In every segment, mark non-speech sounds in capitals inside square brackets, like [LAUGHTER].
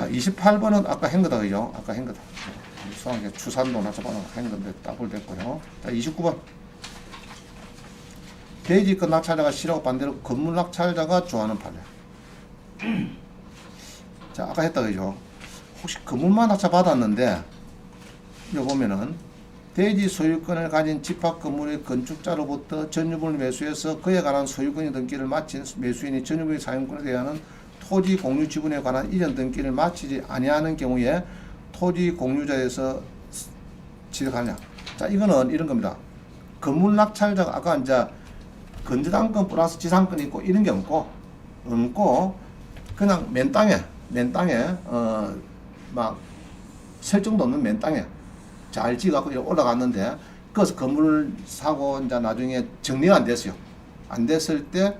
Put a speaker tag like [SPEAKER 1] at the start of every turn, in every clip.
[SPEAKER 1] 28번은 아까 한 거다, 그죠? 아까 한 거다. 수학에 추산도 낮춰봐라 한 건데 따블 됐고요. 자, 29번. 대지권 낙찰자가 싫어하고 반대로 건물 낙찰자가 좋아하는 판례. [CLEARS THROAT] 자, 아까 했다, 그죠? 혹시 건물만 낙찰 받았는데, 여기 보면은, 대지 소유권을 가진 집합 건물의 건축자로부터 전유분을 매수해서 그에 관한 소유권의 등기를 마친 매수인이 전유분의 사용권에 대한 토지 공유 지분에 관한 이전 등기를 마치지 아니하는 경우에 토지 공유자에서 취득하냐. 자, 이거는 이런 겁니다. 건물 낙찰자가 아까 이제 건재당권 플러스 지상권이 있고 이런 게 없고 없고 그냥 맨 땅에 맨 땅에 어 막 설정도 없는 맨 땅에 잘 지어갖고 올라갔는데 그래서 건물을 사고 이제 나중에 정리가 안 됐어요. 안 됐을 때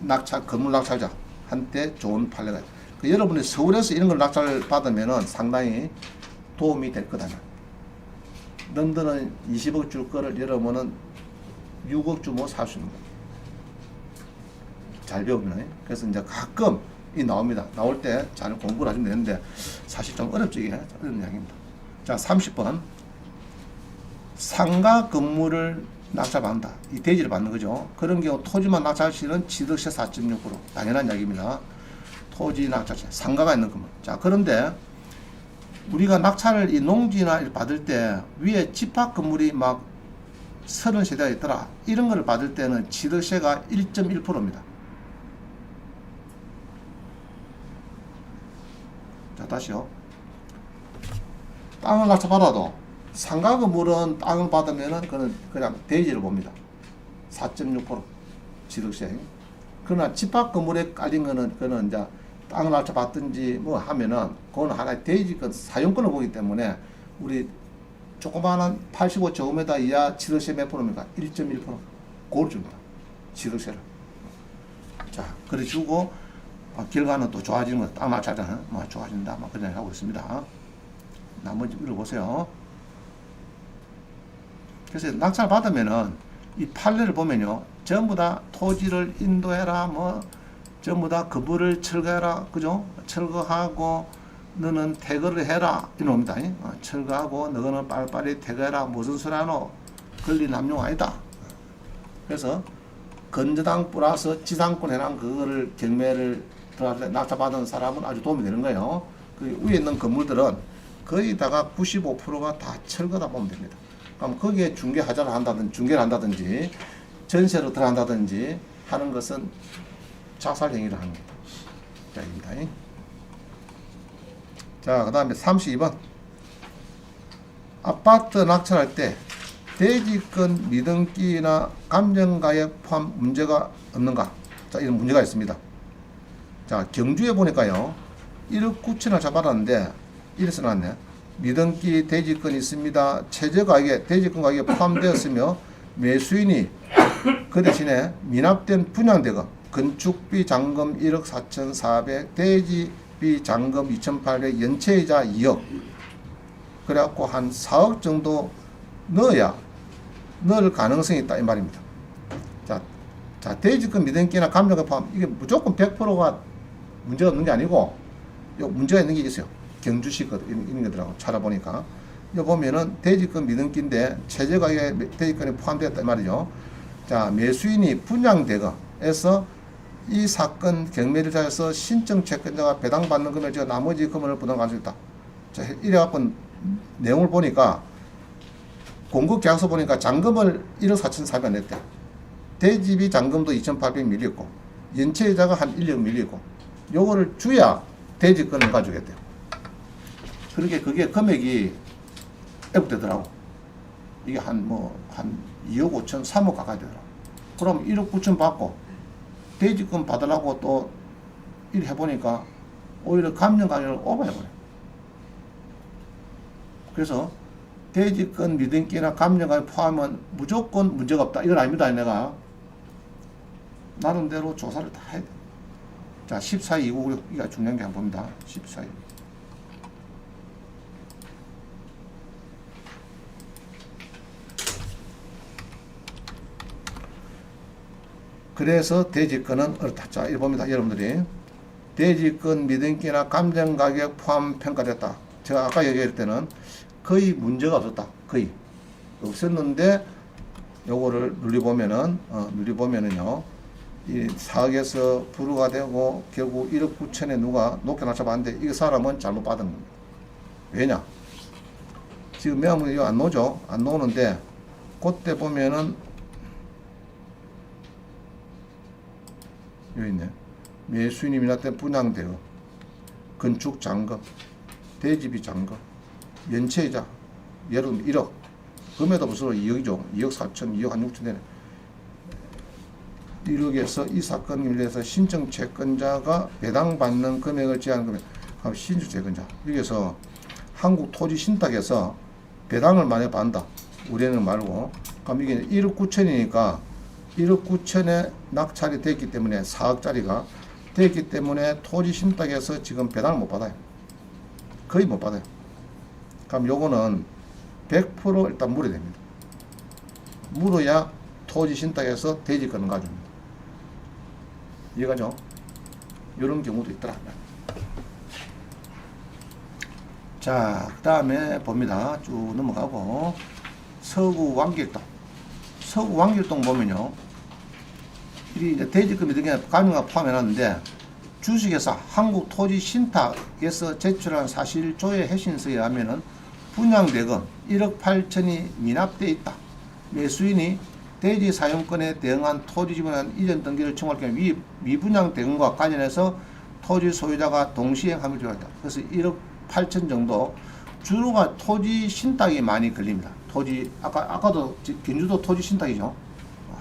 [SPEAKER 1] 낙찰 건물 낙찰자 한테 좋은 판례가. 그 여러분이 서울에서 이런 걸 낙찰 받으면은 상당히 도움이 될 거다. 런던은 20억 줄 거를 여러분은 6억 주면 살 수 있는 거예요. 잘 배우면 그래서 이제 가끔 이 나옵니다. 나올 때 잘 공부를 하시면 되는데 사실 좀 어렵죠 이게 어려운 이야기입니다. 자 30번 상가 건물을 낙찰받는다. 이 대지를 받는 거죠. 그런 경우 토지만 낙찰 시는 취득세 4.6% 당연한 이야기입니다. 토지 낙찰세 상가가 있는 건물. 자 그런데 우리가 낙찰을 이 농지나 받을 때 위에 집합 건물이 막 서른 세대가 있더라. 이런 걸 받을 때는 취득세가 1.1%입니다. 자 다시요. 땅을 낙찰 받아도 상가 건물은 땅을 받으면은 그는 그냥 대지를 봅니다. 4.6% 취득세. 그러나 집합 건물에 깔린 거는 그는 이제 땅을 받든지 뭐 하면은 그건 하나의 대지권 사용권을 보기 때문에 우리 조그마한 85제곱미터 이하 취득세 몇 프로입니까? 1.1% 그걸 줍니다. 취득세를. 자, 그래 주고 아, 결과는 또 좋아지는 거, 땅 낙찰자는 뭐 좋아진다, 뭐 그런 하고 있습니다. 나머지 읽어보세요. 그래서 낙찰 받으면은 이 판례를 보면요, 전부 다 토지를 인도해라, 뭐 전부 다 그물을 철거해라, 그죠? 철거하고 너는 퇴거를 해라 이놈이다. 어, 철거하고 너는 빨리빨리 퇴거해라. 무슨 소리 하노? 권리 남용 아니다. 그래서 건저당 플러스 지상권 해랑 그거를 경매를 들어갈 낙찰받은 사람은 아주 도움이 되는 거예요. 그 위에 있는 건물들은 거의 다가 95%가 다 철거다 보면 됩니다. 그럼 거기에 중개 하자를 한다든지 중개를 한다든지 전세로 들어간다든지 하는 것은 자살 행위를 하는 겁니다. 자, 그 다음에 32번. 아파트 낙찰할 때 대지권 미등기나 감정가액 포함 문제가 없는가? 자, 이런 문제가 있습니다. 자, 경주에 보니까요. 1억 9천을 잡아놨는데, 이래 써놨네. 미등기 대지권이 있습니다. 최저가액에 대지권 가격에 포함되었으며, 매수인이 그 대신에 미납된 분양대금, 건축비 잔금 1억 4,400, 대지비 잔금 2,800, 연체이자 2억. 그래갖고 한 4억 정도 넣어야 넣을 가능성이 있다 이 말입니다. 자, 자 대지권 미등기나 감정가 포함 이게 무조건 100%가 문제가 없는 게 아니고 요 문제가 있는 게 있어요. 경주시 것 있는 거더라고 찾아보니까 여 보면은 대지권 미등기인데 최저가격에 대지권이 포함되었다 이 말이죠. 자 매수인이 분양대거에서 이 사건 경매를 자해서 신청 채권자가 배당받는 금액 저 나머지 금액을 부담할 수 있다. 자 이래갖고 내용을 보니까 공급 계약서 보니까 잔금을 1억 4,400 냈대. 대지비 잔금도 2,800 밀렸고 연체이자가 한 1억 밀리고 요거를 주야 대지권을 가져겠대요. 그렇게 그게 금액이 애국되더라고. 이게 한 뭐 한 2억 5천, 3억 가까이 되더라고. 그럼 1억 9천 받고 대지권 받으려고 또 일 해보니까 오히려 감정 가격을 오버해버려. 그래서 대지권 미등기나 감정가액 포함은 무조건 문제가 없다. 이건 아닙니다. 내가 나름대로 조사를 다 해야 돼. 자, 14, 256 이가 중요한 게 한 봅니다. 14. 그래서 대지권은 어렵다. 자, 이거 봅니다. 여러분들이 대지권 미등기나 감정 가격 포함 평가됐다. 제가 아까 얘기할 때는 거의 문제가 없었다. 거의 없었는데 요거를 눌리보면은 어, 눌리보면은요 이 4억에서 불우가 되고 결국 1억 9천에 누가 높게 낮춰봤는데 이 사람은 잘못 받은 겁니다. 왜냐? 지금 이거 안 노죠? 안 노는데 그때 보면은 여기 있네. 매수인이 나때 분양대요. 건축 잔금, 대지비 잔금, 연체이자 들면 1억, 금에도 벌써 2억이죠. 2억 4천, 2억 한 6천 되네. 1억에서 이 사건에 의해서 신청 채권자가 배당받는 금액을 제한 금액, 신청 채권자. 여기서 한국 토지 신탁에서 배당을 많이 받는다. 우리는 말고. 그럼 이게 1억 9천이니까 1억 9천에 낙찰이 됐기 때문에 4억짜리가 됐기 때문에 토지 신탁에서 지금 배당을 못 받아요. 거의 못 받아요. 그럼 요거는 100% 일단 물어야 됩니다. 물어야 토지 신탁에서 대지권을 가집니다. 이해가죠? 이런 경우도 있더라. 자, 그 다음에 봅니다. 쭉 넘어가고 서구 왕길동. 서구 왕길동 보면요. 이 이제 대지금이 등에 가능가 포함해놨는데 주식회사 한국토지신탁에서 제출한 사실조회 해신서에 의하면은 분양대금 1억 8천이 미납돼 있다. 매수인이 대지 사용권에 대응한 토지 지분한 이전 등기를 청구할 경우 위, 미분양 대금과 관련해서 토지 소유자가 동시행함을 조회했다. 그래서 1억 8천 정도 주로가 토지 신탁이 많이 걸립니다. 토지 아까 아까도 지- 경주도 토지 신탁이죠.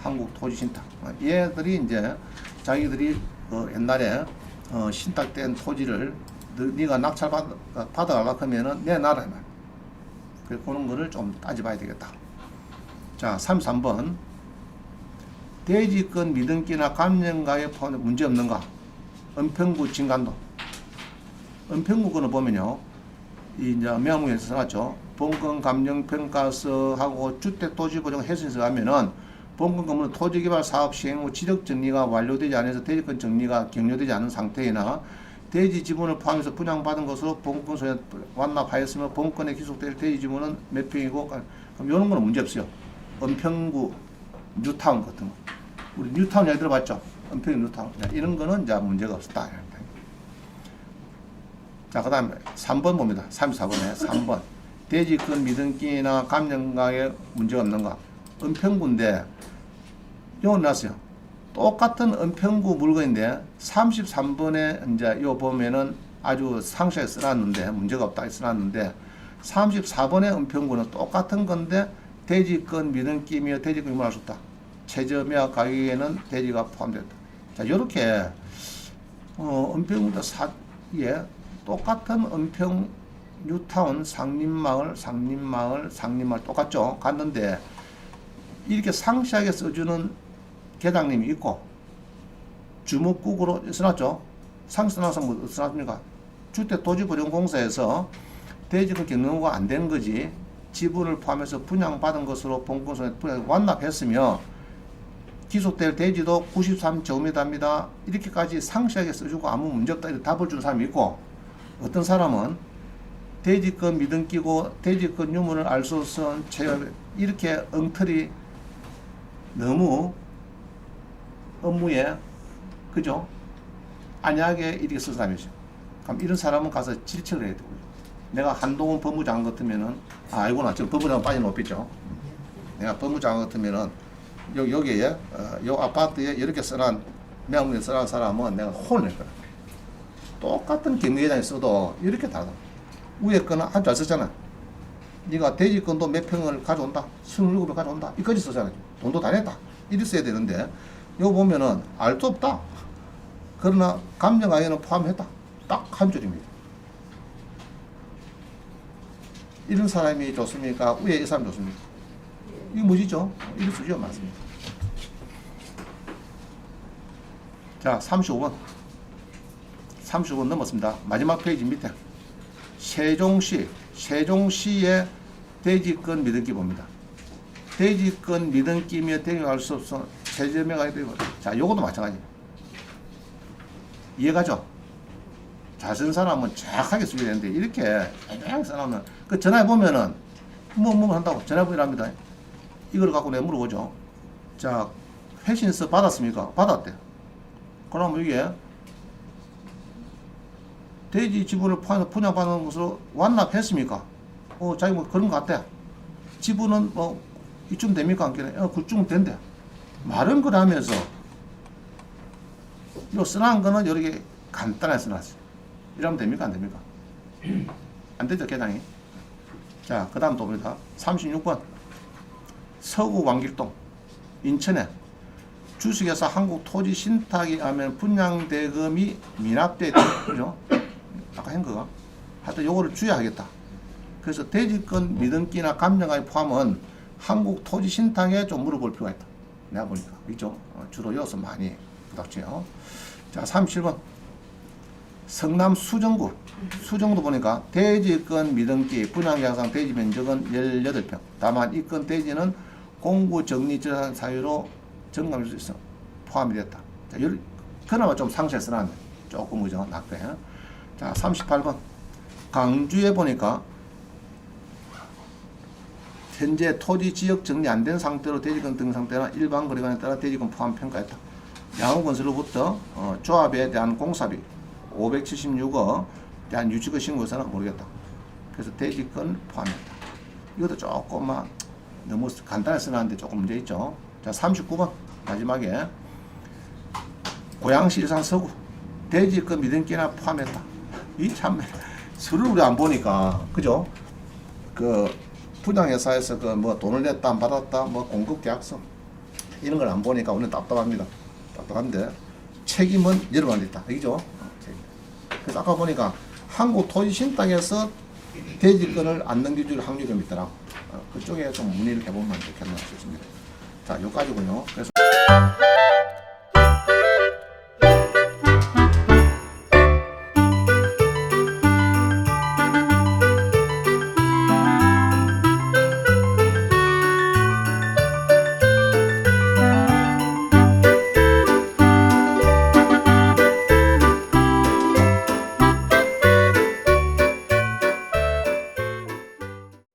[SPEAKER 1] 한국 토지 신탁. 어, 얘들이 이제 자기들이 어, 옛날에 어, 신탁된 토지를 너, 네가 낙찰 받, 어, 받아가려고 하면은 내놔라. 그래 그런 거를 좀 따져봐야 되겠다. 자, 33번. 대지권 미등기나 감정가에 포함 문제 없는가? 은평구 진간도. 은평구 거는 보면요. 이 이제 명문에서 써놨죠. 본건 감정 평가서하고 주택 토지 보정 해수에서 하면은 본건 건물은 토지 개발 사업 시행 후 지적 정리가 완료되지 않아서 대지권 정리가 격려되지 않은 상태이나 대지 지분을 포함해서 분양받은 것으로 본건 소에 완납하였으며 본건에 기속될 대지 지분은 몇 평이고 그럼 이런 거는 문제 없어요. 은평구 뉴타운 같은 거. 우리 뉴타운 얘기 들어봤죠? 은평 뉴타운. 자, 이런 거는 이제 문제가 없었다. 자, 그 다음에 3번 봅니다. 34번에 3번. 대지권 미등기나 감정가에 문제가 없는가? 은평구인데, 요거 났어요. 똑같은 은평구 물건인데, 33번에 이제 요 보면은 아주 상세하게 써놨는데, 문제가 없다 써놨는데, 34번의 은평구는 똑같은 건데, 대지권 미등기며 대지권 유무할 수 없다. 최저매화 가격에는 대지가 포함됐다. 자, 요렇게, 어, 은평구도 사, 예, 똑같은 은평 뉴타운 상림마을, 상림마을, 상림마을 똑같죠? 갔는데 이렇게 상세하게 써주는 계장님이 있고 주목국으로 써놨죠? 상세 써놔서 뭐 써놨습니까? 주택도시보존공사에서 대지권 경로가 안된 거지 지분을 포함해서 분양받은 것으로 본건선에 분양 완납했으며 기속될 대지도 93제곱미터입니다. 이렇게까지 상세하게 써주고 아무 문제 없다 이렇게 답을 준 사람이 있고 어떤 사람은 대지권 믿음 끼고 대지권 유무를 알 수 없은 이렇게 엉터리 너무 업무에 그죠? 안약하게 이렇게 쓴 사람이죠. 그럼 이런 사람은 가서 질책을 해야 되고요. 내가 한동훈 법무장관 같으면은 아 알구나 지금 법무장관 빠져놓겠죠. 내가 법무장관 같으면은 여, 여기에 어, 요 아파트에 이렇게 써난 명문에 써난 사람은 내가 혼낼 거야. 똑같은 경매장에 써도 이렇게 다르다. 위에 거는 아주 잘 썼잖아. 네가 대지권도 몇 평을 가져온다. 27을 가져온다. 이까지 썼잖아. 돈도 다 냈다. 이리 써야 되는데 이거 보면은 알 수 없다. 그러나 감정가에는 포함했다. 딱 한 줄입니다. 이런 사람이 좋습니까? 위에 이 사람이 좋습니까? 이거 뭐지죠? 이거 쓰죠? 맞습니다. 자, 35번. 35번 넘었습니다. 마지막 페이지 밑에. 세종시, 세종시의 대지권 미등기 봅니다. 대지권 미등기며 대응할 수 없어 세제명하게 되고 자, 요것도 마찬가지. 이해가죠? 잘쓴 사람은 정확하게 쓰게 되는데 이렇게 애매하게 써놓으면 그 전화해 보면은 뭐 뭐 한다고 전화해 보이랍니다. 이걸 갖고 내 물어보죠. 자 회신서 받았습니까? 받았대. 그럼 이게 대지 지분을 분양받는 것으로 완납했습니까? 어, 자기 뭐 그런 것 같대. 지분은 뭐 이쯤 됩니까? 안 되네. 어, 그쯤 된대. 말은 그러면서 요 써놓은 거는 이렇게 간단하게 써놨어요. 이러면 됩니까? 안 됩니까? [CLEARS THROAT] 안 되죠, 계장이. 자, 그 다음 또 봅니다. 36번. 서구 왕길동, 인천에 주식회사 한국토지신탁에 하면 분양대금이 있다. [CLEARS THROAT] 그죠? 아까 한 거가. 하여튼 요거를 주의하겠다. 그래서 대지권 미등기나 감정가에 포함은 한국토지신탁에 좀 물어볼 필요가 있다. 내가 보니까. 있죠? 어, 주로 여기서 많이 부닥쳐요. 자, 37번. 성남 수정구. 수정도 보니까 대지권 미등기 분양계약상 대지 면적은 18평. 다만 이건 대지는 공구 정리 재산 사유로 정감할 수 있어. 포함이 됐다. 자, 열, 그나마 좀 상세 써놨네. 조금 그죠? 낮게. 자, 38번. 강주에 보니까 현재 토지 지역 정리 안 된 상태로 대지권 등 상태나 일반 거래관에 따라 대지권 포함 평가했다. 양호건설로부터 어, 조합에 대한 공사비 576억 대한 유치권 신고서는 모르겠다. 그래서 대지권 포함했다. 이것도 조금만 너무 간단히 써놨는데 조금 문제 있죠. 자, 39번 마지막에 고양시 일산 서구 대지권 미등기나 포함했다. 이참 [LAUGHS] 우리 안 보니까 그죠? 그 분양회사에서 그 뭐 돈을 냈다 안 받았다 뭐 공급 계약서 이런 걸 안 보니까 오늘 답답합니다. 답답한데 책임은 여러분한테 있다. 알겠죠? 어. 그래서 아까 보니까 한국 토지신탁에서 대지권을 안 넘겨줄 확률이 좀 있더라고. 어, 그쪽에 좀 문의를 해보면 좋겠나 싶습니다. 자, 여기까지군요. 그래서